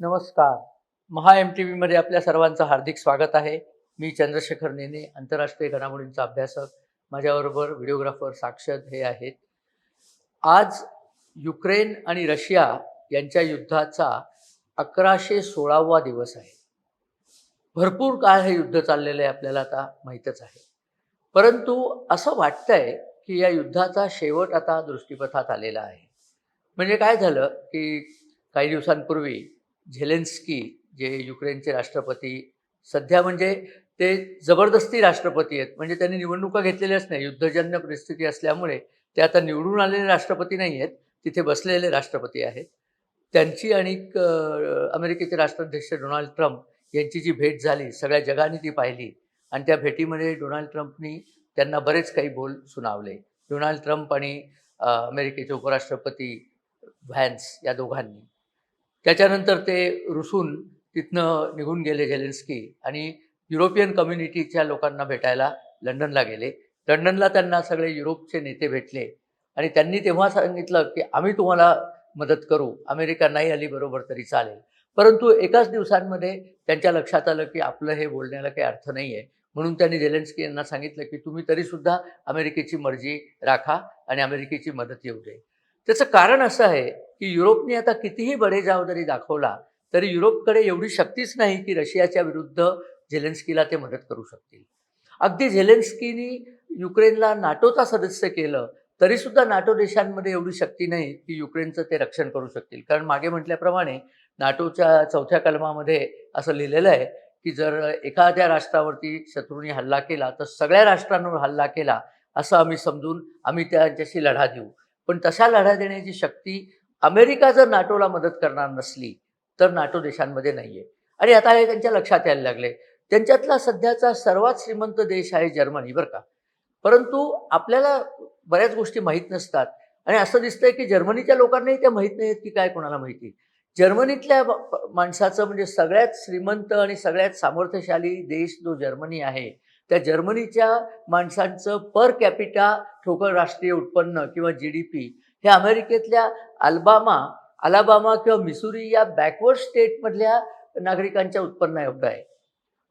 नमस्कार. महा M T व्हीमध्ये आपल्या सर्वांचं हार्दिक स्वागत आहे. मी चंद्रशेखर नेने आंतरराष्ट्रीय घडामोडींचा अभ्यासक. माझ्याबरोबर व्हिडिओग्राफर साक्षद हे आहेत. आज युक्रेन आणि रशिया यांच्या युद्धाचा अकराशे सोळावा दिवस आहे. भरपूर काळ हे युद्ध चाललेलं आहे आपल्याला आता माहीतच आहे. परंतु असं वाटतंय की या युद्धाचा शेवट आता दृष्टीपथात आलेला आहे. म्हणजे काय झालं की काही दिवसांपूर्वी झेलेन्स्की जे युक्रेनचे राष्ट्रपती सध्या म्हणजे ते जबरदस्ती राष्ट्रपती आहेत. म्हणजे त्यांनी निवडणुका घेतलेल्याच नाही. युद्धजन्य परिस्थिती असल्यामुळे ते आता निवडून आलेले राष्ट्रपती नाही आहेत. तिथे बसलेले राष्ट्रपती आहेत. त्यांची आणि अमेरिकेचे राष्ट्राध्यक्ष डोनाल्ड ट्रम्प यांची जी भेट झाली सगळ्या जगाने ती पाहिली आणि त्या भेटीमध्ये डोनाल्ड ट्रम्पनी त्यांना बरेच काही बोल सुनावले. डोनाल्ड ट्रम्प आणि अमेरिकेचे उपराष्ट्रपती व्हॅन्स या दोघांनी. त्याच्यानंतर ते रुसून तिथनं निघून गेले झेलेन्स्की आणि युरोपियन कम्युनिटीच्या लोकांना भेटायला लंडनला गेले. लंडनला त्यांना सगळे युरोपचे नेते भेटले आणि त्यांनी तेव्हा सांगितलं की आम्ही तुम्हाला मदत करू अमेरिका नाही आली बरोबर तरी चालेल. परंतु एकाच दिवसांमध्ये त्यांच्या लक्षात आलं की आपलं हे बोलण्याला काही अर्थ नाही आहे म्हणून त्यांनी झेलेन्स्की यांना सांगितलं की तुम्ही तरीसुद्धा अमेरिकेची मर्जी राखा आणि अमेरिकेची मदत येऊ दे. त्याचं कारण असं आहे की युरोपने आता कितीही बडेजाव जरी दाखवला तरी युरोपकडे एवढी शक्तीच नाही की रशियाच्या विरुद्ध झेलेन्स्कीला ते मदत करू शकतील. अगदी झेलेन्स्कीनी युक्रेनला नाटोचा सदस्य केलं तरीसुद्धा नाटो देशांमध्ये एवढी शक्ती नाही की युक्रेनचं ते रक्षण करू शकतील. कारण मागे म्हटल्याप्रमाणे नाटोच्या चौथ्या कलमामध्ये असं लिहिलेलं आहे की जर एखाद्या राष्ट्रावरती शत्रूंनी हल्ला केला तर सगळ्या राष्ट्रांवर हल्ला केला असं आम्ही समजून आम्ही त्यांच्याशी लढा देऊ. पण तशा लढा देण्याची शक्ती अमेरिका जर नाटोला मदत करणार नसली तर नाटो देशांमध्ये नाही आहे आणि आता हे त्यांच्या लक्षात यायला लागले. त्यांच्यातला सध्याचा सर्वात श्रीमंत देश आहे जर्मनी बरं का? परंतु आपल्याला बऱ्याच गोष्टी माहीत नसतात. आणि असं दिसतंय की जर्मनीच्या लोकांनाही त्या माहीत नाहीत की काय कोणाला माहिती जर्मनीतल्या माणसाचं म्हणजे सगळ्यात श्रीमंत आणि सगळ्यात सामर्थ्यशाली देश जो जर्मनी आहे त्या जर्मनीच्या माणसांचं पर कॅपिटा ठोकळ राष्ट्रीय उत्पन्न किंवा जी डी पी हे अमेरिकेतल्या अल्बामा अलाबामा किंवा मिसुरी या बॅकवर्ड स्टेटमधल्या नागरिकांच्या उत्पन्न एवढं आहे.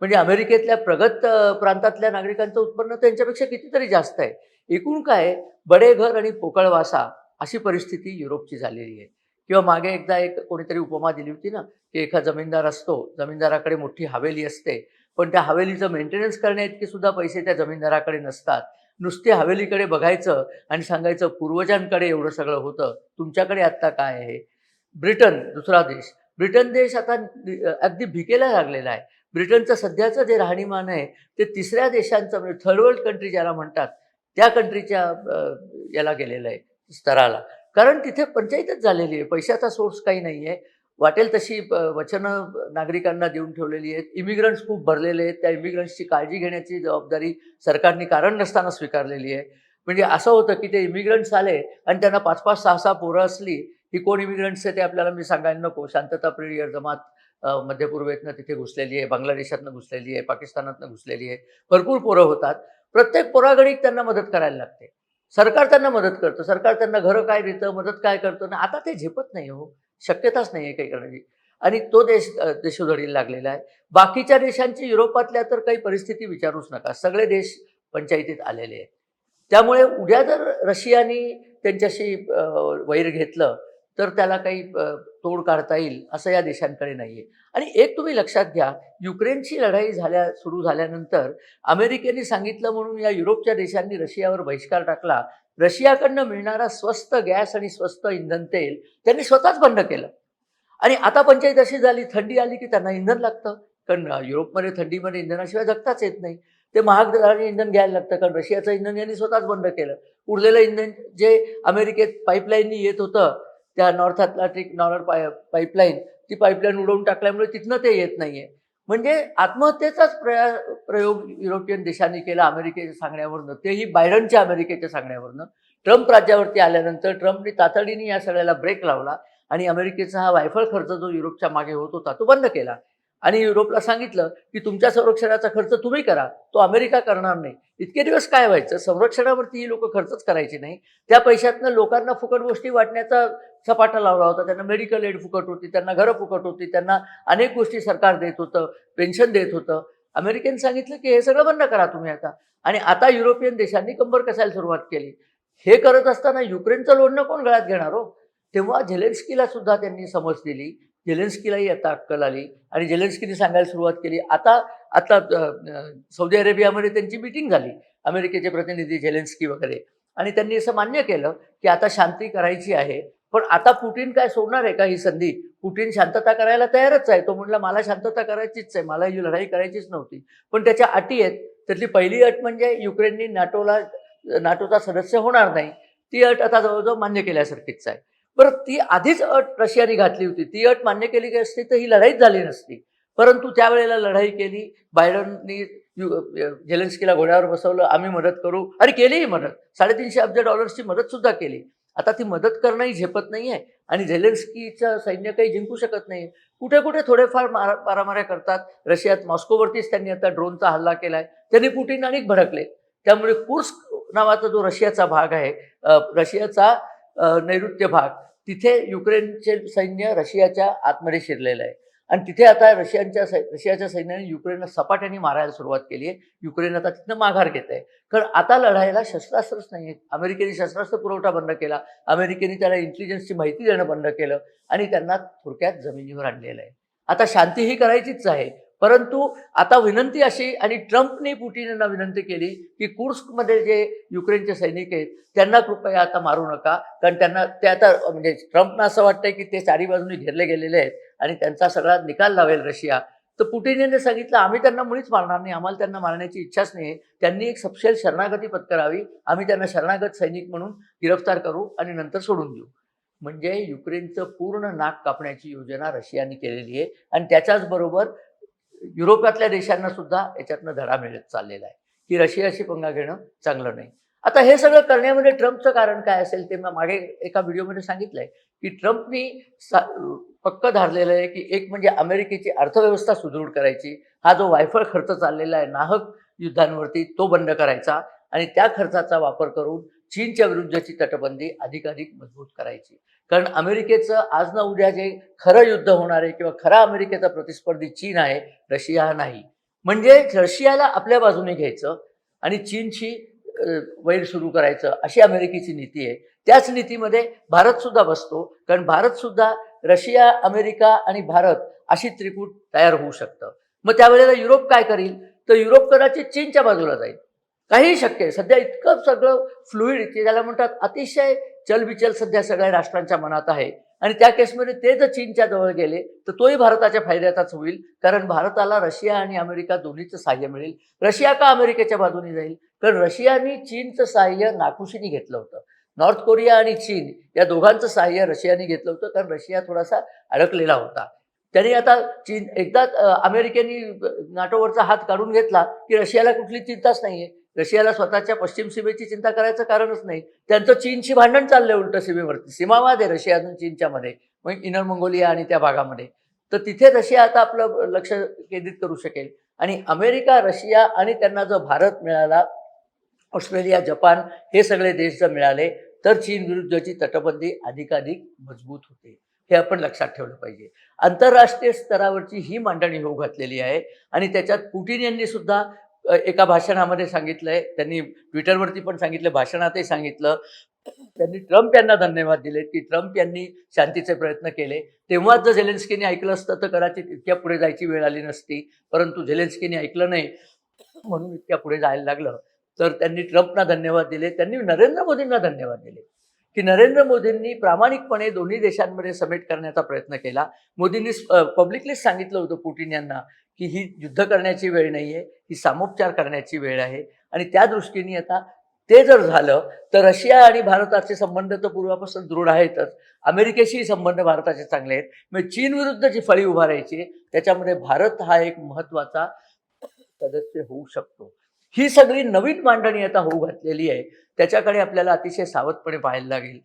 म्हणजे अमेरिकेतल्या प्रगत प्रांतातल्या नागरिकांचं उत्पन्न त्यांच्यापेक्षा कितीतरी जास्त आहे. एकूण काय बडे घर आणि पोकळवासा अशी परिस्थिती युरोपची झालेली आहे. किंवा मागे एकदा एक कोणीतरी उपमा दिली होती ना की एका जमीनदार असतो जमीनदाराकडे मोठी हवेली असते पण त्या हवेलीचं मेंटेनन्स करण्याइतके सुद्धा पैसे त्या जमीनदाराकडे नसतात. नुसते हवेलीकडे बघायचं आणि सांगायचं पूर्वजांकडे एवढं सगळं होतं. तुमच्याकडे आत्ता काय आहे? ब्रिटन दुसरा देश. ब्रिटन देश आता अगदी भिकेला लागलेला आहे. ब्रिटनचं सध्याचं जे राहणीमान आहे ते तिसऱ्या देशांचं म्हणजे थर्ड वर्ल्ड कंट्री ज्याला म्हणतात त्या कंट्रीच्या याला गेलेलं आहे स्तराला. कारण तिथे पंचायतच झालेली आहे. पैशाचा सोर्स काही नाही आहे वाटेल तशी वचनं नागरिकांना देऊन ठेवलेली आहेत. इमिग्रंट्स खूप भरलेले आहेत. त्या इमिग्रंट्सची काळजी घेण्याची जबाबदारी सरकारने कारण नसताना स्वीकारलेली आहे. म्हणजे असं होतं की ते इमिग्रंट्स आले आणि त्यांना पाच पाच सहा सहा पोरं असली की कोण इमिग्रंट्स आहे ते आपल्याला मी सांगायला नको. शांतताप्रिय जमात अ, मध्य पूर्वेतनं तिथे घुसलेली आहे बांगलादेशातनं घुसलेली आहे पाकिस्तानातनं घुसलेली आहे. भरपूर पोरं होतात. प्रत्येक पोरागणिक त्यांना मदत करायला लागते. सरकार त्यांना मदत करतं. सरकार त्यांना घरं काय देतं मदत काय करतं? ना आता ते झेपत नाही हो. शक्यताच नाही आहे काही करण्याची. आणि तो देश देशोधडीला लागलेला आहे. बाकीच्या देशांची युरोपातल्या तर काही परिस्थिती विचारूच नका. सगळे देश पंचायतीत आलेले आहेत. त्यामुळे उद्या जर रशियानी त्यांच्याशी वैर घेतलं तर त्याला काही तोड काढता येईल असं या देशांकडे नाही आहे आणि एक तुम्ही लक्षात घ्या युक्रेनची लढाई झाल्या सुरू झाल्यानंतर अमेरिकेने सांगितलं म्हणून या युरोपच्या देशांनी रशियावर बहिष्कार टाकला रशियाकडनं मिळणारा स्वस्त गॅस आणि स्वस्त इंधन तेल त्यांनी स्वतःच बंद केलं. आणि आता पंचायत अशी झाली थंडी आली की त्यांना इंधन लागतं. कारण युरोपमध्ये थंडीमध्ये इंधनाशिवाय जगताच येत नाही. ते महाग दराने इंधन घ्यायला लागतं कारण रशियाचं इंधन यांनी स्वतःच बंद केलं. उरलेलं इंधन जे अमेरिकेत पाईपलाईननी येत होतं त्या नॉर्थ अटलांटिक नॉर्थ पाय पाईपलाईन ती पाईपलाईन उडवून टाकल्यामुळे तिथनं ते येत नाही आहे म्हणजे आत्महत्येचाच प्रया प्रयोग युरोपियन देशांनी केला अमेरिकेच्या सांगण्यावरनं. तेही बायडनच्या अमेरिकेच्या सांगण्यावरनं. ट्रम्प राज्यावरती आल्यानंतर ट्रम्पने तातडीने या सगळ्याला ब्रेक लावला आणि अमेरिकेचा हा वायफळ खर्च जो युरोपच्या मागे होत होता तो बंद केला. आणि युरोपला सांगितलं की तुमच्या संरक्षणाचा खर्च तुम्ही करा तो अमेरिका करणार नाही. इतके दिवस काय व्हायचं? संरक्षणावरती ही लोक खर्चच करायची नाही. त्या पैशातनं लोकांना फुकट गोष्टी वाटण्याचा सपाटा लावला होता. त्यांना मेडिकल एड फुकट होती त्यांना घरं फुकट होती त्यांना अनेक गोष्टी सरकार देत होतं पेन्शन देत होतं. अमेरिकेने सांगितलं की हे सगळं बंद करा तुम्ही आता. आणि आता युरोपियन देशांनी कंबर कसायला सुरुवात केली. हे करत असताना युक्रेनचं लोणनं कोण गळ्यात घेणार हो? तेव्हा झेलेन्स्कीला सुद्धा त्यांनी समज दिली. झेलेन्स्कीलाही आता अक्कल आली. आणि झेलेन्स्कीने सांगायला सुरुवात केली. आता आता सौदी अरेबियामध्ये त्यांची मिटिंग झाली. अमेरिकेचे प्रतिनिधी झेलेन्स्की वगैरे. आणि त्यांनी असं मान्य केलं की आता शांती करायची आहे. पण आता पुटीन काय सोडणार आहे का ही संधी? पुटीन शांतता करायला तयारच आहे. तो म्हणला मला शांतता करायचीच आहे. मला ही लढाई करायचीच नव्हती. पण त्याच्या अटी आहेत. त्यातली पहिली अट म्हणजे युक्रेननी नाटोला नाटोचा सदस्य होणार नाही. ती अट आता जवळजवळ मान्य केल्यासारखीच आहे. बरं ती आधीच अट रशियाने घातली होती. ती अट मान्य केली की असती तर ही लढाईच झाली नसती. परंतु त्यावेळेला लढाई केली. बायडननी यु- झेलेन्स्कीला घोड्यावर बसवलं. आम्ही मदत करू. आणि केलीही मदत. साडेतीनशे अब्ज डॉलर्सची मदत सुद्धा केली. आता ती मदत करणंही झेपत नाही आहे आणि झेलेन्स्कीचं सैन्य काही जिंकू शकत नाही कुठे कुठे थोडेफार मारा मारामाऱ्या करतात. रशियात मॉस्कोवरतीच त्यांनी आता ड्रोनचा हल्ला केला आहे त्यांनी पुटीन अनेक भडकले. त्यामुळे कुर्स्क नावाचा जो रशियाचा भाग आहे रशियाचा नैऋत्य भाग तिथे युक्रेनचे सैन्य रशियाच्या आतमध्ये शिरलेलं आहे. आणि तिथे आता रशियांच्या सै रशियाच्या सैन्याने युक्रेनला सपाट्याने मारायला सुरुवात केली आहे. युक्रेन आता तिथनं माघार घेत आहे. कारण आता लढायला शस्त्रास्त्रच नाही आहेत अमेरिकेने शस्त्रास्त्र पुरवठा बंद केला. अमेरिकेने त्याला इंटेलिजन्सची माहिती देणं बंद केलं. आणि त्यांना थोडक्यात जमिनीवर आणलेलं आहे. आता शांती ही करायचीच आहे. परंतु आता विनंती अशी आणि ट्रम्पने पुटिन यांना विनंती केली की कुर्स्कमध्ये जे युक्रेनचे सैनिक आहेत त्यांना कृपया आता मारू नका. कारण त्यांना ते आता म्हणजे ट्रम्पना असं वाटतंय की ते चारी बाजूने घेरले गेलेले आहेत आणि त्यांचा सगळा निकाल लावेल रशिया. तर पुटिन यांनी सांगितलं आम्ही त्यांना मुळीच मारणार नाही. आम्हाला त्यांना मारण्याची इच्छाच नाही. त्यांनी एक सपशेल शरणागती पत्करावी. आम्ही त्यांना शरणागत सैनिक म्हणून गिरफ्तार करू आणि नंतर सोडून देऊ. म्हणजे युक्रेनचं पूर्ण नाक कापण्याची योजना रशियाने केलेली आहे. आणि त्याच्याच बरोबर युरोपातल्या देशांना सुद्धा याच्यातनं धडा मिळत चाललेला आहे. की रशियाशी पंगा घेणं चांगलं नाही. आता हे सगळं करण्यामध्ये ट्रम्पचं कारण काय असेल ते मी मागे एका व्हिडिओमध्ये सांगितलंय की ट्रम्पनी सा पक्क धारलेलं आहे की एक म्हणजे अमेरिकेची अर्थव्यवस्था सुदृढ करायची. हा जो वायफळ खर्च चाललेला आहे नाहक युद्धांवरती तो बंद करायचा आणि त्या खर्चाचा वापर करून चीनच्या विरुद्धची तटबंदी अधिकाधिक मजबूत करायची. कारण अमेरिकेचं आज ना उद्या जे खरं युद्ध होणार आहे किंवा खरा अमेरिकेचा प्रतिस्पर्धी चीन आहे रशिया हा नाही. म्हणजे रशियाला आपल्या बाजूने घ्यायचं आणि चीनशी वैर सुरू करायचं अशी अमेरिकेची नीती आहे. त्याच नीतीमध्ये भारत सुद्धा बसतो कारण भारत सुद्धा रशिया अमेरिका आणि भारत अशी त्रिकूट तयार होऊ शकतं. मग त्यावेळेला युरोप काय करील? तर युरोप कदाचित चीनच्या बाजूला जाईल. काहीही शक्य आहे. सध्या इतकं सगळं फ्लुईड ज्याला म्हणतात अतिशय चलबिचल सध्या सगळ्या राष्ट्रांच्या मनात आहे. आणि त्या केसमध्ये ते जर चीनच्या जवळ गेले तर तोही भारताच्या फायद्याचाच होईल. कारण भारताला रशिया आणि अमेरिका दोन्हीचं सहाय्य मिळेल. रशिया का अमेरिकेच्या बाजूने जाईल? कारण रशियाने चीनचं सहाय्य नाखुशीने घेतलं होतं. नॉर्थ कोरिया आणि चीन या दोघांचं सहाय्य रशियाने घेतलं होतं कारण रशिया थोडासा अडकलेला होता. त्यांनी आता चीन एकदा अमेरिकेने नाटोवरचा हात काढून घेतला की रशियाला कुठली चिंताच नाहीये. रशियाला स्वतःच्या पश्चिम सीमेची चिंता करायचं कारणच नाही. त्यांचं चीनशी भांडण चाललंय उलट सीमेवरती. सीमावाद आहे रशिया आणि चीनच्या मध्ये इनर मंगोलिया आणि त्या भागामध्ये. तर तिथे रशिया आता आपलं लक्ष केंद्रित करू शकेल. आणि अमेरिका रशिया आणि त्यांना जो भारत मिळाला ऑस्ट्रेलिया जपान हे सगळे देश जर मिळाले तर चीन विरुद्धची तटबंदी अधिकाधिक मजबूत होते. हे आपण लक्षात ठेवलं पाहिजे. आंतरराष्ट्रीय स्तरावरची ही मांडणी होऊ घातलेली आहे. आणि त्याच्यात पुटीन यांनी सुद्धा एका भाषणामध्ये सांगितलंय. त्यांनी ट्विटरवरती पण सांगितलं भाषणातही सांगितलं. त्यांनी ट्रम्प यांना धन्यवाद दिले की ट्रम्प यांनी शांतीचे प्रयत्न केले. तेव्हाच जर झेलेन्स्कीने ऐकलं असतं तर कदाचित इतक्या पुढे जायची वेळ आली नसती. परंतु झेलेन्स्कीने ऐकलं नाही म्हणून इतक्या पुढे जायला लागलं. तर त्यांनी ट्रम्पना धन्यवाद दिले. त्यांनी नरेंद्र मोदींना धन्यवाद दिले. की नरेंद्र मोदींनी प्रामाणिकपणे दोन्ही देशांमध्ये समेट करण्याचा प्रयत्न केला. मोदींनी पब्लिकलीच सांगितलं होतं पुटिन यांना की ही युद्ध करण्याची वेळ नाही आहे ही सामोपचार करण्याची वेळ आहे. आणि त्या दृष्टीने आता ते जर झालं तर रशिया आणि भारताचे संबंध तर पूर्वापासून दृढ आहेतच. अमेरिकेशीही संबंध भारताचे चांगले आहेत. म्हणजे चीन विरुद्ध जी फळी उभारायची त्याच्यामध्ये भारत हा एक महत्त्वाचा सदस्य होऊ शकतो. ही सगळी नवीन मांडणी आता होऊ घातलेली आहे. त्याच्याकडे आपल्याला अतिशय सावधपणे पाहायला लागेल.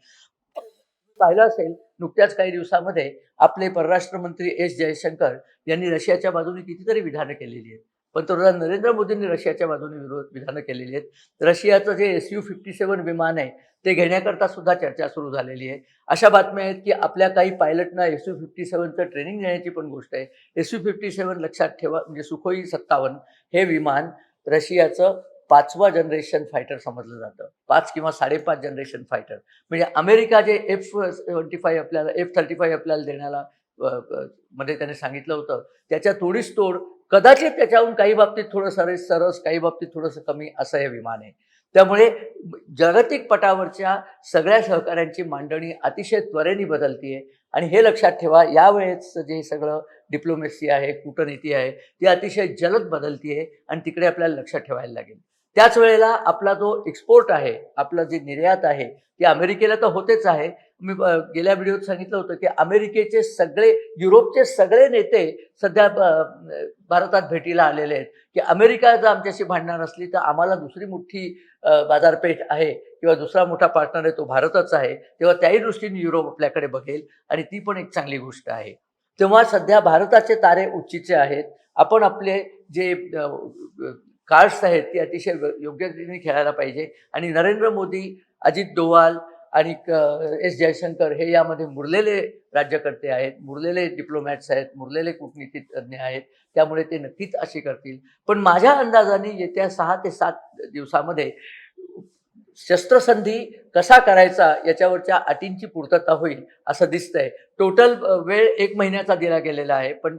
पाहिलं असेल नुकत्याच काही दिवसामध्ये आपले परराष्ट्र मंत्री एस जयशंकर यांनी रशियाच्या बाजूने कितीतरी विधानं केलेली आहेत. पंतप्रधान नरेंद्र मोदींनी रशियाच्या बाजूने विरोध विधानं केलेली आहेत. रशियाचं जे एस यू फिफ्टी सेवन विमान आहे ते घेण्याकरता सुद्धा चर्चा सुरू झालेली आहे. अशा बातम्या आहेत की आपल्या काही पायलटना एस यू फिफ्टी सेवनचं ट्रेनिंग देण्याची पण गोष्ट आहे. एस यू फिफ्टी सेवन लक्षात ठेवा म्हणजे सुखोई सत्तावन्न हे विमान रशियाचं पाचवा जनरेशन फायटर समजलं जातं. पाच किंवा साडेपाच जनरेशन फायटर म्हणजे America J F seventy five आपल्याला एफ थर्टी फाय आपल्याला देण्याला मध्ये त्याने सांगितलं होतं. त्याच्या तोडीस तोड कदाचित त्याच्याहून काही बाबतीत थोडं सरस सरस काही बाबतीत थोडंसं कमी असं हे विमान आहे. त्यामुळे जागतिक पटावरच्या सगळ्या सहकाऱ्यांची मांडणी अतिशय त्वरेने बदलतीये. आणि हे लक्षात ठेवा यावेळेस जे सगळं डिप्लोमेसी आहे कूटनीती आहे ती अतिशय जलद बदलतीये आणि तिकडे आपल्याला लक्षात ठेवायला लागेल. त्याच वेळेला आपला जो एक्सपोर्ट आहे आपलं जे निर्यात आहे ती अमेरिकेला तर होतेच आहे. मी गेल्या व्हिडिओत सांगितलं होतं की अमेरिकेचे सगळे युरोपचे सगळे नेते सध्या भारतात भेटीला आलेले आहेत. की अमेरिका जर आमच्याशी भांडणार असली तर आम्हाला दुसरी मोठी बाजारपेठ आहे किंवा दुसरा मोठा पार्टनर आहे तो भारतच आहे. तेव्हा त्याही दृष्टीने युरोप आपल्याकडे बघेल आणि ती पण एक चांगली गोष्ट आहे. तेव्हा सध्या भारताचे तारे उच्चीचे आहेत. आपण आपले जे कार्ड्स आहेत ती अतिशय योग्य रीतीने खेळायला पाहिजे. आणि नरेंद्र मोदी अजित डोवाल आणि क- एस जयशंकर हे यामध्ये मुरलेले राज्यकर्ते आहेत मुरलेले डिप्लोमॅट्स आहेत मुरलेले कूटनीतिज्ञ आहेत. त्यामुळे ते नक्कीच असे करतील. पण माझ्या अंदाजाने येत्या सहा ते सात दिवसामध्ये शस्त्रसंधी कसा करायचा याच्यावरच्या अटींची पूर्तता होईल असं दिसतंय. टोटल वेळ एक महिन्याचा दिला गेलेला आहे पण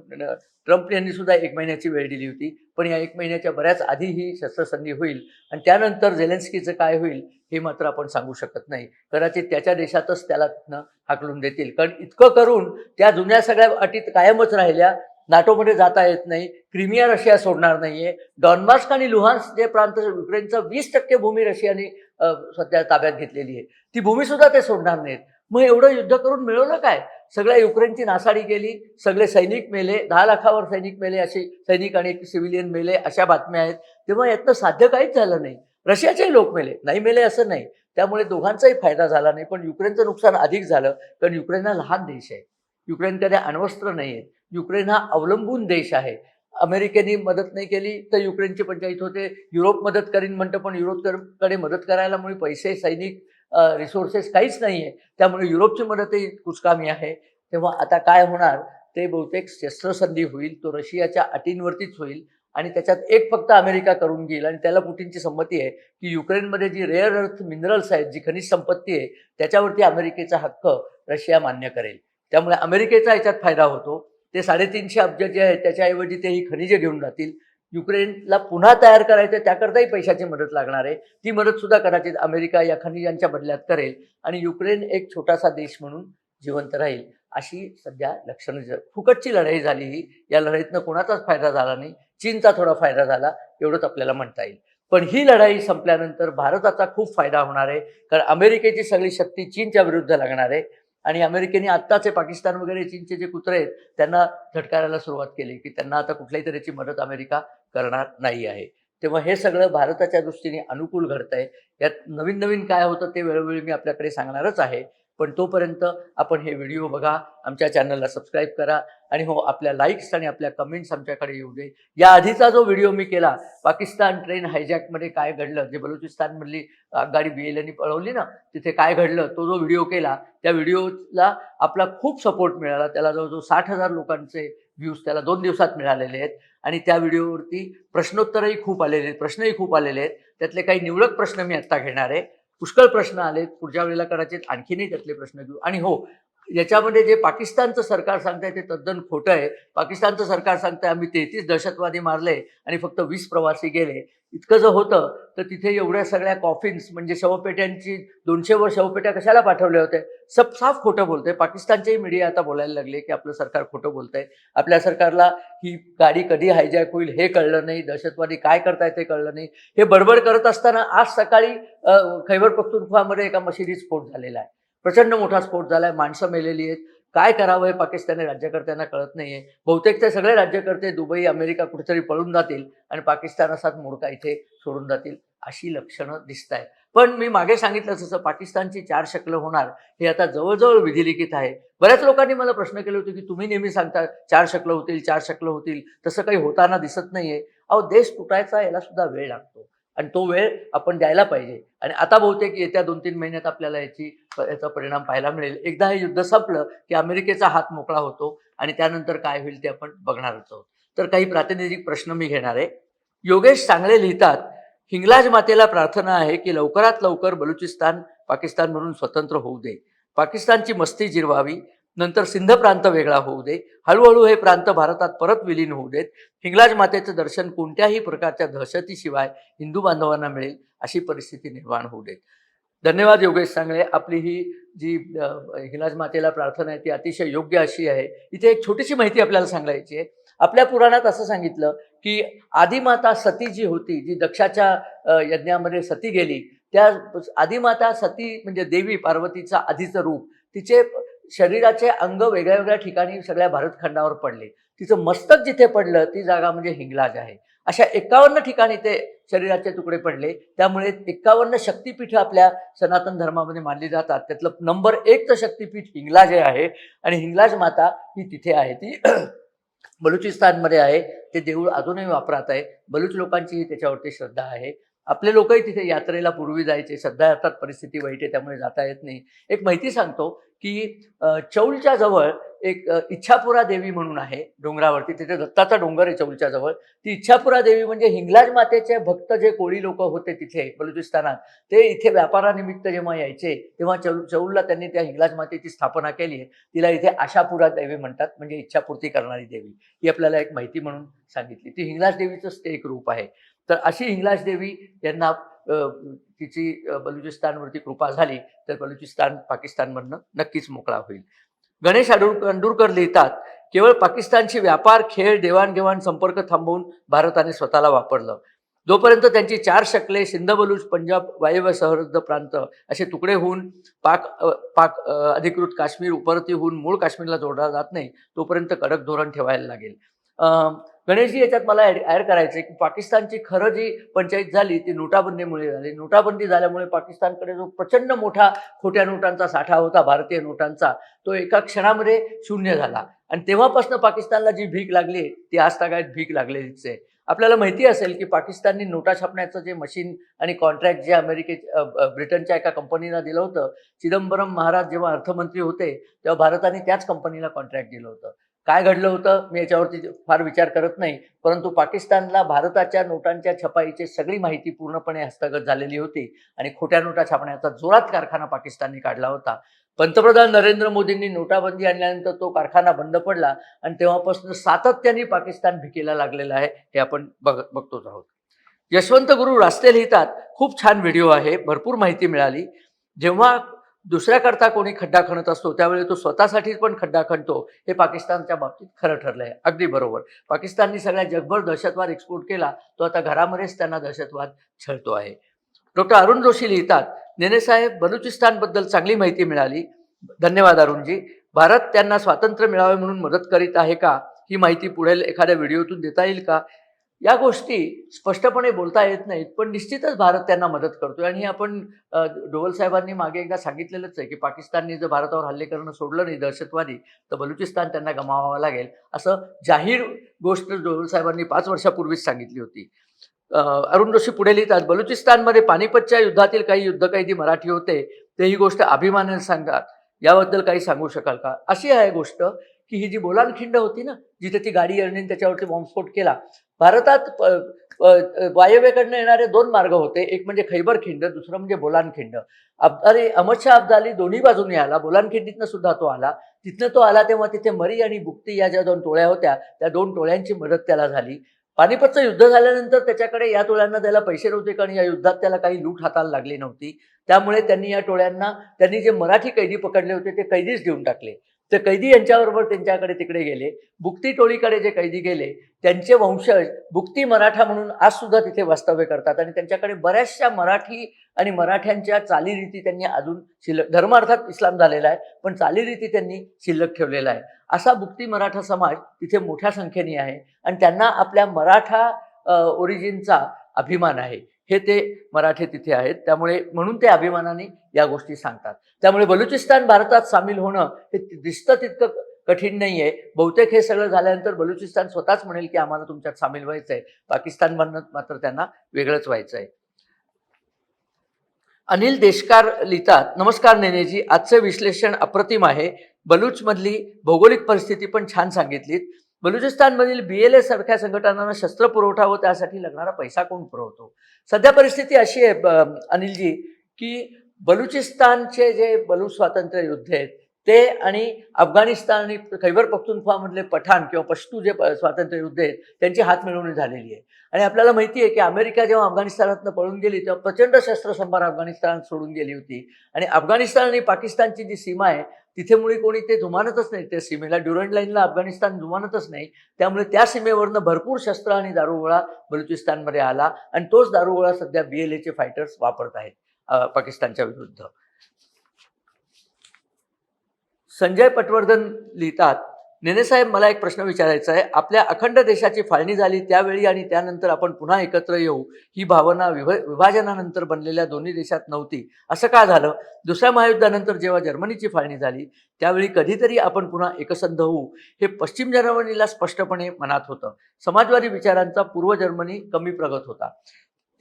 ट्रम्प यांनी सुद्धा एक महिन्याची वेळ दिली होती. पण या एक महिन्याच्या बऱ्याच आधी ही शस्त्रसंधी होईल आणि त्यानंतर झेलेन्स्कीचं काय होईल हे मात्र आपण सांगू शकत नाही. कदाचित त्याच्या देशातच त्याला तिथनं हाकलून देतील. कारण इतकं करून त्या जुन्या सगळ्या अटीत कायमच राहिल्या. नाटोमध्ये जाता येत नाही. क्रिमिया रशिया सोडणार नाहीये. डॉनबास्क आणि लुहान्स जे प्रांत युक्रेनचं वीस टक्के भूमी रशियाने सध्या ताब्यात घेतलेली आहे. ती भूमी सुद्धा ते सोडणार नाहीत. मग एवढं युद्ध करून मिळवलं काय? सगळ्या युक्रेनची नासाडी केली सगळे सैनिक मेले दहा लाखावर सैनिक मेले असे सैनिक आणि सिव्हिलियन मेले अशा बातम्या आहेत. तेव्हा यातनं साध्य काहीच झालं नाही. रशियाचेही लोक मेले. नाही मेले असं नाही. त्यामुळे दोघांचाही फायदा झाला नाही. पण युक्रेनचं नुकसान अधिक झालं कारण युक्रेन हा लहान देश आहे. युक्रेनकडे अण्वस्त्र नाही आहेत युक्रेन हा अवलंबून देश आहे. अमेरिकेने मदत नाही केली तर युक्रेनची पंचायत होते. युरोप मदत करीन म्हणतं पण युरोपकडे मदत करायला मुळे पैसे सैनिक रिसोर्सेस काहीच नाही आहे त्यामुळे युरोपची मदतही कुचकामी आहे. तेव्हा आता काय होणार? ते बहुतेक शस्त्रसंधी होईल तो रशियाच्या अटींवरतीच होईल आणि त्याच्यात एक फक्त अमेरिका करून घेईल आणि त्याला पुटिनची संमती आहे की युक्रेनमध्ये जी रेअर अर्थ मिनरल्स आहेत जी खनिज संपत्ती आहे त्याच्यावरती अमेरिकेचा हक्क रशिया मान्य करेल. त्यामुळे अमेरिकेचा याच्यात फायदा होतो. ते साडेतीनशे अब्ज जे आहेत त्याच्याऐवजी ते ही खनिजे घेऊन जातील. युक्रेनला पुन्हा तयार करायचं त्याकरताही पैशाची मदत लागणार आहे. ती मदत सुद्धा कदाचित अमेरिका या खनिजांच्या बदल्यात करेल आणि युक्रेन एक छोटासा देश म्हणून जिवंत राहील. अशी सध्या लक्षणं ज- फुकटची लढाई झाली ही. या लढाईतनं कोणाचाच फायदा झाला नाही. चीनचा थोडा फायदा झाला एवढंच आपल्याला म्हणता येईल. पण ही लढाई संपल्यानंतर भारताचा खूप फायदा होणार आहे. कारण अमेरिकेची सगळी शक्ती चीनच्या विरुद्ध लागणार आहे. आणि अमेरिकेने आत्ताचे पाकिस्तान वगैरे चीनचे जे कुत्रे आहेत त्यांना झटकारायला सुरुवात केली की त्यांना आता कुठल्याही तऱ्हेची मदत अमेरिका करणार नाही आहे. तेव्हा हे सगळं भारताच्या दृष्टीने अनुकूल घडतंय. यात नवीन नवीन काय होतं ते वेळोवेळी मी आपल्याकडे सांगणारच आहे. पण तोपर्यंत आपण हे व्हिडिओ बघा आमच्या चॅनलला सबस्क्राईब करा आणि हो आपल्या लाईक्स आणि आपल्या कमेंट्स आमच्याकडे येऊ दे. या आधीचा जो व्हिडिओ मी केला पाकिस्तान ट्रेन हायजॅकमध्ये काय घडलं जे बलुचिस्तानमधली आगगाडी बी एल पळवली ना तिथे काय घडलं तो जो व्हिडिओ केला त्या व्हिडिओला आपला खूप सपोर्ट मिळाला. त्याला जवळजवळ साठ हजार लोकांचे व्ह्यूज त्याला दोन दिवसात मिळालेले आहेत. आणि त्या व्हिडिओवरती प्रश्नोत्तरही खूप आलेले आहेत प्रश्नही खूप आलेले आहेत. त्यातले काही निवडक प्रश्न मी आत्ता घेणार आहे. पुष्कळ प्रश्न आलेत पुढच्या वेळेला कदाचित आणखीनही त्यातले प्रश्न घेऊ. आणि हो याच्यामध्ये जे पाकिस्तानचं सरकार सांगतंय ते तद्दन खोटं आहे. पाकिस्तानचं सरकार सांगतंय आम्ही तेहतीस दहशतवादी मारले आणि फक्त वीस प्रवासी गेले. इतकं जर होतं तर तिथे एवढ्या सगळ्या कॉफिन्स म्हणजे शवपेट्यांची दोनशे वर शवपेट्या कशाला पाठवल्या होत्या? सब साफ खोटं बोलतंय. पाकिस्तानचेही मीडिया आता बोलायला लागले की आपलं सरकार खोटं बोलतंय. आपल्या सरकारला ही गाडी कधी हायजॅक होईल हे कळलं नाही. दहशतवादी काय करतायत ते कळलं नाही. हे बडबड करत असताना आज सकाळी खैबर पख्तुनख्वामध्ये एका मशिदीत स्फोट झालेला आहे. प्रचंड मोठा स्फोट झालाय माणसं मेलेली आहेत. काय करावं हे पाकिस्तानी राज्यकर्त्यांना कळत नाहीये. बहुतेक ते सगळे राज्यकर्ते दुबई अमेरिका कुठेतरी पळून जातील आणि पाकिस्तान असाच मोडका इथे सोडून जातील अशी लक्षणं दिसत आहेत पण मी मागे सांगितलं तसं पाकिस्तानची चार शकलं होणार हे आता जवळजवळ विधिलिखित आहे. बऱ्याच लोकांनी मला प्रश्न केले होते की तुम्ही नेहमी सांगता चार शकलं होतील चार शकलं होतील. तसं काही होताना दिसत नाहीये. अहो देश तुटायचा याला सुद्धा वेळ लागतो. आणि तो वेळ आपण द्यायला पाहिजे. आणि आता बहुतेक येत्या दोन तीन महिन्यात आपल्याला याची याचा परिणाम पाहायला मिळेल. एकदा हे युद्ध संपलं की अमेरिकेचा हात मोकळा होतो आणि त्यानंतर काय होईल ते आपण बघणारच आहोत. तर काही प्रातिनिधिक प्रश्न मी घेणार आहे. योगेश चांगले लिहितात हिंगलाज मातेला प्रार्थना आहे की लवकरात लवकर बलुचिस्तान पाकिस्तान म्हणून स्वतंत्र होऊ दे. पाकिस्तानची मस्ती जिरवावी. नंतर सिंध प्रांत वेगळा होऊ दे. हळूहळू हे प्रांत भारतात परत विलीन होऊ देत. हिंगलाज मातेचं दर्शन कोणत्याही प्रकारच्या दहशतीशिवाय हिंदू बांधवांना मिळेल अशी परिस्थिती निर्माण होऊ देत. धन्यवाद योगेश सांगळे. आपली ही जी अ, हिंगलाज मातेला प्रार्थना आहे ती अतिशय योग्य अशी आहे. इथे एक छोटीशी माहिती आपल्याला सांगायची आहे. आपल्या पुराणात असं सांगितलं की आदिमाता सती जी होती जी दक्षाच्या यज्ञामध्ये सती गेली त्या आदिमाता सती म्हणजे देवी पार्वतीचा आधीचं रूप तिचे शरीराचे अंग वेगळ्या वेगळ्या ठिकाणी सगळ्या भारतखंडावर पडले. तिचं मस्तक जिथे पडलं ती जागा म्हणजे हिंगलाज आहे. अशा एकावन्न ठिकाणी ते शरीराचे तुकडे पडले. त्यामुळे एकावन्न शक्तिपीठ आपल्या सनातन धर्मामध्ये मानली जातात. त्यातलं नंबर एकचं शक्तिपीठ हिंगलाज हे आहे आणि हिंगलाज माता ही तिथे आहे. ती बलुचिस्तानमध्ये आहे. ते देऊळ अजूनही वापरात आहे. बलुच लोकांचीही त्याच्यावरती श्रद्धा आहे. आपले लोकही तिथे यात्रेला पूर्वी जायचे सध्या अर्थात परिस्थिती वाईट आहे त्यामुळे जाता येत नाही. एक माहिती सांगतो की चौलच्या जवळ एक इच्छापुरा देवी म्हणून आहे डोंगरावरती. तिथे दत्ताचा डोंगर आहे चौलच्या जवळ. ती इच्छापुरा देवी म्हणजे हिंगलाज मातेचे भक्त जे कोळी लोक होते तिथे बलुचिस्तानात ते इथे व्यापारानिमित्त जेव्हा यायचे तेव्हा चौल चौलला त्यांनी त्या हिंगलाज मातेची स्थापना केली आहे. तिला इथे आशापुरा देवी म्हणतात म्हणजे इच्छापूर्ती करणारी देवी. ही आपल्याला एक माहिती म्हणून सांगितली. ती हिंगलाज देवीचंच ते एक रूप आहे. तर अशी हिंगलाज देवी यांना तिची बलुचिस्तानवरती कृपा झाली तर बलुचिस्तान पाकिस्तानमधनं नक्कीच मोकळा होईल. गणेश अडूर अंडूरकर लिहितात केवळ पाकिस्तानची व्यापार खेळ देवाणघेवाण संपर्क थांबवून भारताने स्वतःला वापरलं. जोपर्यंत त्यांची चार शकले सिंध बलूच पंजाब वायव्य सहरद प्रांत असे तुकडे होऊन पाक पाक अधिकृत काश्मीर उपरती होऊन मूळ काश्मीरला जोडला जात नाही तोपर्यंत कडक धोरण ठेवायला लागेल. अं, गणेशजी याच्यात मला ॲड ॲड करायचं आहे की पाकिस्तानची खरं जी पंचायत झाली ती नोटाबंदीमुळे झाली. नोटाबंदी झाल्यामुळे पाकिस्तानकडे जो प्रचंड मोठा खोट्या नोटांचा साठा होता भारतीय नोटांचा तो एका क्षणामध्ये शून्य झाला. आणि तेव्हापासून पाकिस्तानला जी भीक लागली ती आज तागायत भीक लागलेलीच आहे. आपल्याला माहिती असेल की पाकिस्ताननी नोटा छापण्याचं जे मशीन आणि कॉन्ट्रॅक्ट जे अमेरिके ब्रिटनच्या एका कंपनीला दिलं होतं चिदंबरम महाराज जेव्हा अर्थमंत्री होते तेव्हा भारताने त्याच कंपनीला कॉन्ट्रॅक्ट दिलं होतं. काय घडलं होतं मी याच्यावरती फार विचार करत नाही परंतु पाकिस्तानला भारताच्या नोटांच्या छपाईची सगळी माहिती पूर्णपणे हस्तगत झालेली होती आणि खोट्या नोटा छापण्याचा जोरात कारखाना पाकिस्तानने काढला होता. पंतप्रधान नरेंद्र मोदींनी नोटाबंदी आणल्यानंतर तो कारखाना बंद पडला आणि तेव्हापासून सातत्याने पाकिस्तान भिकेला लागलेला आहे हे आपण बघ बघतोच आहोत. यशवंत गुरु रास्ते लिहितात खूप छान व्हिडिओ आहे भरपूर माहिती मिळाली. जेव्हा दुसऱ्याकरता कोणी खड्डा खणत असतो त्यावेळी तो स्वतःसाठीच पण खड्डा खणतो हे पाकिस्तानच्या बाबतीत खरं ठरलंय. अगदी बरोबर. पाकिस्ताननी सगळ्या जगभर दहशतवाद एक्सपोर्ट केला तो आता घरामध्येच त्यांना दहशतवाद छळतो आहे. डॉक्टर अरुण जोशी लिहितात नेनेसाहेब बलुचिस्तानबद्दल चांगली माहिती मिळाली. धन्यवाद अरुणजी. भारत त्यांना स्वातंत्र्य मिळावे म्हणून मदत करीत आहे का? ही माहिती पुढे एखाद्या व्हिडिओतून देता येईल का? या गोष्टी स्पष्टपणे बोलता येत नाहीत पण निश्चितच भारत त्यांना मदत करतोय. आणि हे आपण डोवल साहेबांनी मागे एकदा सांगितलेलंच आहे की पाकिस्तानने जर भारतावर हल्ले करणं सोडलं नाही दहशतवादी तर बलुचिस्तान त्यांना गमावावं लागेल. असं जाहीर गोष्ट डोवल साहेबांनी पाच वर्षापूर्वीच सांगितली होती. अरुण जोशी पुढे लिहितात बलुचिस्तानमध्ये पानिपतच्या युद्धातील काही युद्धकैदी मराठी होते ते ही गोष्ट अभिमानाने सांगतात. याबद्दल काही सांगू शकाल का? अशी आहे गोष्ट की ही जी बोलान खिंड होती ना जिथे ती गाडी आणली त्याच्यावरती बॉम्बस्फोट केला भारतात प- वायव्येकडनं येणारे दोन मार्ग होते. एक म्हणजे खैबर खिंड दुसरं म्हणजे बोलान खिंड. अब्दाली अहमदशाह अब्दाली दोन्ही बाजूने आला. बोलान खिंडीतनं सुद्धा तो आला. तिथनं तो आला तेव्हा तिथे मरी आणि बुक्ती या ज्या दोन टोळ्या होत्या त्या दोन टोळ्यांची मदत त्याला झाली. पानिपतचं युद्ध झाल्यानंतर त्याच्याकडे या टोळ्यांना द्यायला पैसे नव्हते कारण या युद्धात त्याला काही लूट हाताला लागली नव्हती. त्यामुळे त्यांनी या टोळ्यांना त्यांनी जे मराठी कैदी पकडले होते ते कैदीच देऊन टाकले. तर कैदी यांच्याबरोबर त्यांच्याकडे तिकडे गेले. बुक्ती टोळीकडे जे कैदी गेले त्यांचे वंशज बुक्ती मराठा म्हणून आज सुद्धा तिथे वास्तव्य करतात. आणि त्यांच्याकडे बऱ्याचशा मराठी आणि मराठ्यांच्या चालीरीती त्यांनी अजून शिल्लक धर्म अर्थात इस्लाम झालेला आहे पण चालीरीती त्यांनी शिल्लक ठेवलेला आहे. असा बुक्ती मराठा समाज तिथे मोठ्या संख्येने आहे. आणि त्यांना आपल्या मराठा ओरिजिनचा अभिमान आहे. हे ते मराठे तिथे आहेत. त्यामुळे म्हणून ते अभिमानाने या गोष्टी सांगतात. त्यामुळे बलुचिस्तान भारतात सामील होणं हे दिसतं तितकं कठीण नाही आहे बहुतेक हे सगळं झाल्यानंतर बलुचिस्तान स्वतःच म्हणेल की आम्हाला तुमच्यात सामील व्हायचं आहे पाकिस्तान म्हणत मात्र त्यांना वेगळंच व्हायचं आहे अनिल देशकार लिहितात नमस्कार नेनेजी आजचं विश्लेषण अप्रतिम आहे. बलूचमधली भौगोलिक परिस्थिती पण छान सांगितलीत. बलुचिस्तानमधील बी एल ए सारख्या संघटनांना शस्त्र पुरवठा व त्यासाठी लागणारा पैसा कोण पुरवतो? सध्या परिस्थिती अशी आहे ब- अनिलजी की बलुचिस्तानचे जे बलू स्वातंत्र्य युद्ध आहेत ते आणि अफगाणिस्तान आणि खैबर पख्तुनख्वामधले पठाण किंवा पश्तू जे स्वातंत्र्य युद्ध आहेत त्यांची हात मिळवणी झालेली आहे. आणि आपल्याला माहिती आहे की अमेरिका जेव्हा अफगाणिस्तानातनं पळून गेली तेव्हा प्रचंड शस्त्रसंभार अफगाणिस्तानात सोडून गेली होती. आणि अफगाणिस्तान आणि पाकिस्तानची जी सीमा आहे तिथे मुळे कोणी ते जुमानतच नाही. त्या सीमेला ड्युरंट लाईनला अफगाणिस्तान जुमानतच नाही. त्यामुळे त्या सीमेवरनं भरपूर शस्त्र आणि दारुगोळा बलुचिस्तानमध्ये आला आणि तोच दारुगोळा सध्या बी एल एचे फायटर्स वापरत आहेत पाकिस्तानच्या विरुद्ध. संजय पटवर्धन लिहितात नेनेसाहेब मला एक प्रश्न विचारायचा आहे. आपल्या अखंड देशाची फाळणी झाली त्यावेळी आणि त्यानंतर आपण पुन्हा एकत्र येऊ ही भावना विभ विभाजनानंतर बनलेल्या दोन्ही देशात नव्हती. असं का झालं? दुसऱ्या महायुद्धानंतर जेव्हा जर्मनीची फाळणी झाली त्यावेळी कधीतरी आपण पुन्हा एकसंध होऊ हे पश्चिम जर्मनीला स्पष्टपणे मनात होतं. समाजवादी विचारांचा पूर्व जर्मनी कमी प्रगत होता.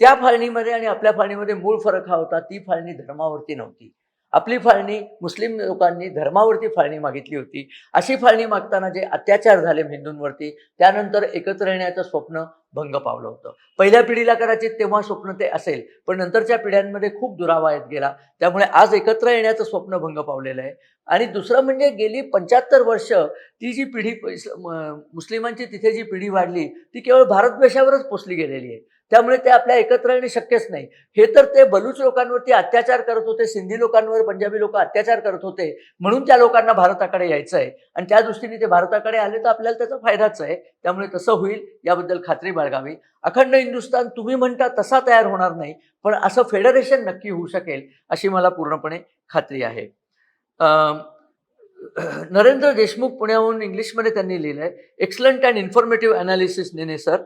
त्या फाळणीमध्ये आणि आपल्या फाळणीमध्ये मूळ फरक हा होता ती फाळणी धर्मावरती नव्हती. आपली फाळणी मुस्लिम लोकांनी धर्मावरती फाळणी मागितली होती. अशी फाळणी मागताना जे अत्याचार झाले हिंदूंवरती त्यानंतर एकत्र येण्याचं स्वप्न भंग पावलं होतं. पहिल्या पिढीला कदाचित तेव्हा स्वप्न ते असेल पण नंतरच्या पिढ्यांमध्ये खूप दुरावा येत गेला. त्यामुळे आज एकत्र येण्याचं स्वप्न भंग पावलेलं आहे. आणि दुसरं म्हणजे गेली पंच्याहत्तर वर्ष ती जी पिढी मुस्लिमांची तिथे जी पिढी वाढली ती केवळ भारतदेशावरच पोचली गेलेली आहे. त्यामुळे ते आपल्या एकत्र येणे शक्यच नाही. हे तर ते बलूच लोकांवरती अत्याचार करत होते सिंधी लोकांवर पंजाबी लोक अत्याचार करत होते म्हणून त्या लोकांना भारताकडे यायचं आहे आणि त्या दृष्टीने ते भारताकडे आले तर आपल्याला त्याचा फायदाच आहे. त्यामुळे तसं होईल याबद्दल खात्री बाळगावी अखंड हिंदुस्थान तुम्ही म्हणता तसा तयार होणार नाही पण असं फेडरेशन नक्की होऊ शकेल अशी मला पूर्णपणे खात्री आहे. नरेंद्र देशमुख पुण्याहून इंग्लिशमध्ये त्यांनी लिहिलंय excellent and informative analysis Nene sir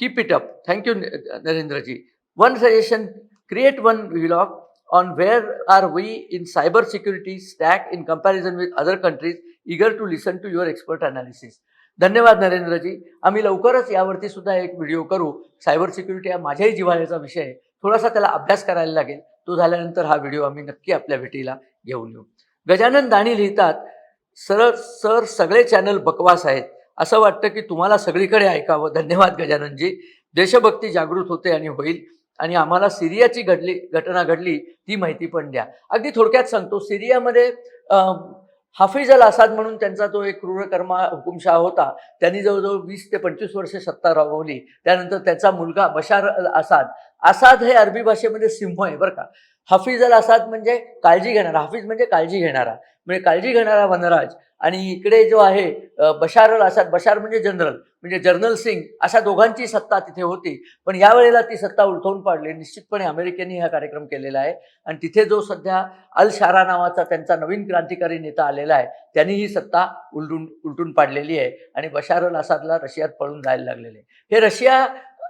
keep it up thank you Narendraji. One suggestion create one vlog on where are we in cyber security stack in comparison with other countries eager to listen to your expert analysis धन्यवाद नरेंद्रजी. आम्ही लवकरच यावरती सुद्धा एक video करू. Cyber security हा माझ्याही जिव्हाळ्याचा विषय आहे. थोडासा त्याला अभ्यास करायला लागेल. तो झाल्यानंतर हा व्हिडिओ आम्ही नक्की आपल्या भेटीला घेऊन येऊ. गजानन दाणी लिहितात सर सर सगळे चॅनल बकवास आहेत. असं वाटतं की तुम्हाला सगळीकडे ऐकावं. धन्यवाद गजाननजी. देशभक्ती जागृत होते आणि होईल. आणि आम्हाला सिरियाची घडली घटना घडली ती माहिती पण द्या. अगदी थोडक्यात सांगतो सिरियामध्ये हाफिज अल असाद म्हणून त्यांचा तो एक क्रूरकर्मा हुकुमशाह होता त्यांनी जवळजवळ वीस ते पंचवीस वर्षे सत्ता राबवली. त्यानंतर त्याचा मुलगा बशार अल असाद असाद हे अरबी भाषेमध्ये सिंह आहे बरं का. हफीज अल असाद म्हणजे काळजी घेणारा हफीज म्हणजे काळजी घेणारा. म्हणजे काळजी घेणारा वनराज. आणि इकडे जो आहे बशार अल असाद बशार म्हणजे जनरल म्हणजे जर्नल सिंग अशा दोघांची सत्ता तिथे होती. पण यावेळेला ती सत्ता उलथवून पाडली. निश्चितपणे अमेरिकेने हा कार्यक्रम केलेला आहे. आणि तिथे जो सध्या अल शारा नावाचा त्यांचा नवीन क्रांतिकारी नेता आलेला आहे त्यांनी ही सत्ता उलटून उलटून पाडलेली आहे. आणि बशार अल असादला रशियात पळून जायला लागलेले हे रशिया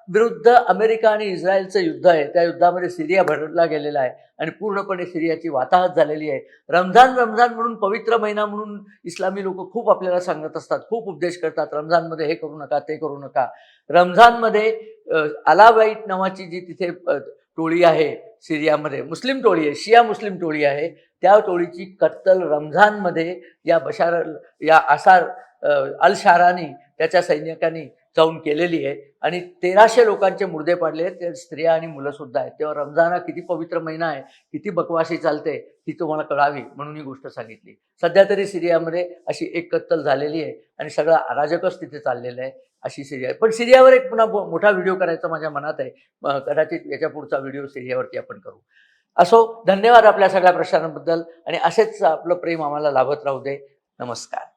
विरुद्ध अमेरिका आणि इस्रायलचं युद्ध आहे. त्या युद्धामध्ये सिरिया भरला गेलेला आहे आणि पूर्णपणे सिरियाची वाताहत झालेली आहे. रमजान रमजान म्हणून पवित्र महिना म्हणून इस्लामी लोक खूप आपल्याला सांगत असतात खूप उपदेश करतात रमजानमध्ये हे करू नका ते करू नका. रमजानमध्ये अलावाईट अलाबाईट नावाची जी तिथे टोळी आहे सिरियामध्ये मुस्लिम टोळी आहे शिया मुस्लिम टोळी आहे त्या टोळीची कत्तल रमजानमध्ये या बशार या आसार अल शारानी त्याच्या सैनिकांनी जाऊन केलेली आहे. आणि तेराशे लोकांचे मुर्दे पडले ते स्त्रिया आणि मुलं सुद्धा आहेत. तेव्हा रमजान हा किती पवित्र महिना आहे. किती बकवाशी चालते ही तुम्हाला कळावी म्हणून ही गोष्ट सांगितली. सध्या तरी सिरियामध्ये अशी एक कत्तल झालेली आहे आणि सगळं अराजकच तिथे चाललेलं आहे अशी सिरिया आहे. पण सिरियावर एक पुन्हा मोठा व्हिडिओ करायचा माझ्या मनात आहे. कदाचित याच्या पुढचा व्हिडिओ सिरियावरती आपण करू. असो धन्यवाद आपल्या सगळ्या प्रश्नांबद्दल आणि असेच आपलं प्रेम आम्हाला लाभत राहू दे. नमस्कार.